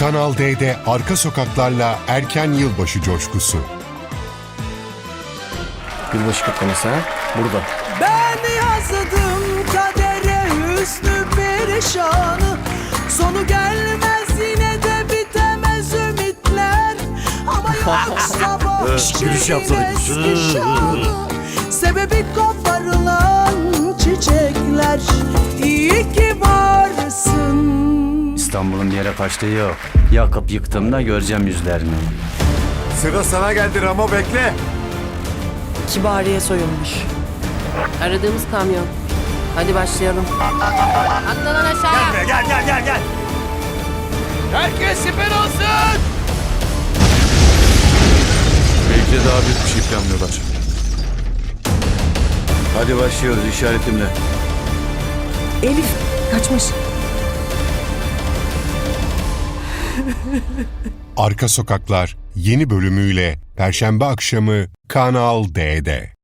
Kanal D'de arka sokaklarla erken yılbaşı coşkusu. Yılbaşı kutlaması ha? Burada. Ben yazdım kadere hüsnü perişanı Sonu gelmez yine de bitemez ümitler Ama yoksa boş eski şanı Sebebi koparılan çiçekler İstanbul'un bir yere kaçtığı yok. Yakıp yıktığımda göreceğim yüzlerini. Sıra sana geldi Ramo bekle. Kibariye soyulmuş Aradığımız kamyon. Hadi başlayalım. Atla lan aşağı. Gel gel gel gel. Belki de daha büyük bir şey planlıyorlar. Hadi başlıyoruz işaretimle. Elif kaçmış Arka Sokaklar yeni bölümüyle Perşembe akşamı Kanal D'de.